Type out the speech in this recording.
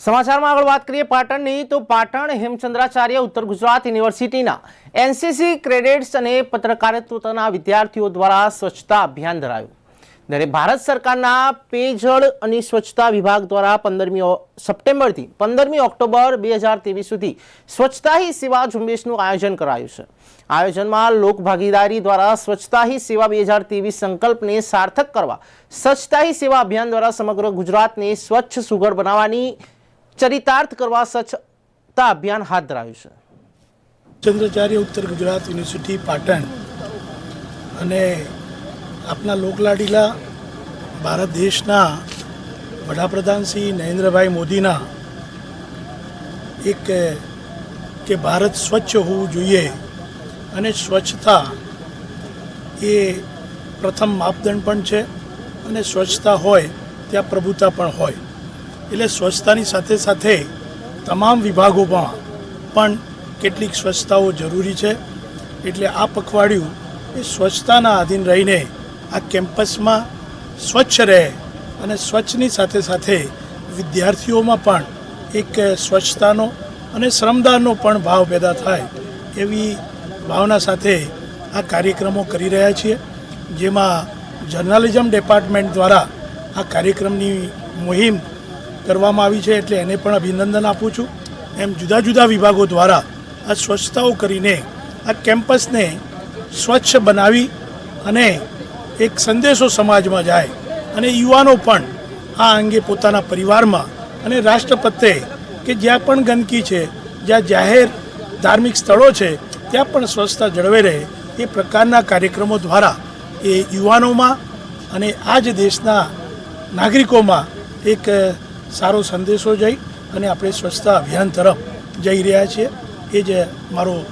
સમાચારમાં આગળ વાત કરીએ પાટણની, તો પાટણ હેમચંદ્રાચાર્ય ઉત્તર ગુજરાત યુનિવર્સિટીના એનસીસી ક્રેડિટ્સ અને પત્રકારત્વના વિદ્યાર્થીઓ દ્વારા સ્વચ્છતા અભિયાન ધરાયું જ્યારે ભારત સરકારના પેયજળ અને સ્વચ્છતા વિભાગ દ્વારા પંદરમી સપ્ટેમ્બરથી પંદરમી ઓક્ટોબર બે હજાર ત્રેવીસ સુધી સ્વચ્છતા હી સેવા ઝુંબેશનું આયોજન કરાયું છે. આયોજનમાં લોકભાગીદારી દ્વારા સ્વચ્છતા હી સેવા બે હજાર ત્રેવીસ સંકલ્પને સાર્થક કરવા, સ્વચ્છતા હી સેવા અભિયાન દ્વારા સમગ્ર ગુજરાતને સ્વચ્છ સુઘડ બનાવવાની ચરિતાર્થ કરવા સ્વચ્છતા અભિયાન હાથ ધરાયું છે. ચંદ્રાચાર્ય, ઉત્તર ગુજરાત યુનિવર્સિટી, પાટણ અને આપના લોકલાડીલા ભારત દેશના વડાપ્રધાન શ્રી નરેન્દ્રભાઈ મોદીના એક કે ભારત સ્વચ્છ હોવું જોઈએ અને સ્વચ્છતા એ પ્રથમ માપદંડ પણ છે અને સ્વચ્છતા હોય, ત્યાં પ્રભુતા પણ હોય. એટલે સ્વચ્છતાની સાથે સાથે તમામ વિભાગોમાં પણ કેટલીક સ્વચ્છતાઓ જરૂરી છે. એટલે આ પખવાડિયું એ સ્વચ્છતાના આધીન રહીને આ કેમ્પસમાં સ્વચ્છ રહે અને સ્વચ્છની સાથે સાથે વિદ્યાર્થીઓમાં પણ એક સ્વચ્છતાનો અને શ્રમદાનનો પણ ભાવ પેદા થાય એવી ભાવના સાથે આ કાર્યક્રમો કરી રહ્યા છીએ. જેમાં જર્નાલિઝમ ડિપાર્ટમેન્ટ દ્વારા આ કાર્યક્રમની મુહિમ કરવામાં આવી છે એટલે એને પણ અભિનંદન આપું છું. એમ જુદા જુદા વિભાગો દ્વારા આ સ્વચ્છતાઓ કરીને આ કેમ્પસને સ્વચ્છ બનાવી અને એક સંદેશો સમાજમાં જાય અને યુવાનો પણ આ અંગે પોતાના પરિવારમાં અને રાષ્ટ્ર કે જ્યાં પણ ગંદકી છે, જ્યાં જાહેર ધાર્મિક સ્થળો છે, ત્યાં પણ સ્વચ્છતા જળવાઈ રહે એ પ્રકારના કાર્યક્રમો દ્વારા એ યુવાનોમાં અને આ જ દેશના નાગરિકોમાં એક સારો સંદેશો જઈ અને આપણે સ્વચ્છતા અભિયાન તરફ જઈ રહ્યા છીએ. એ જ મારો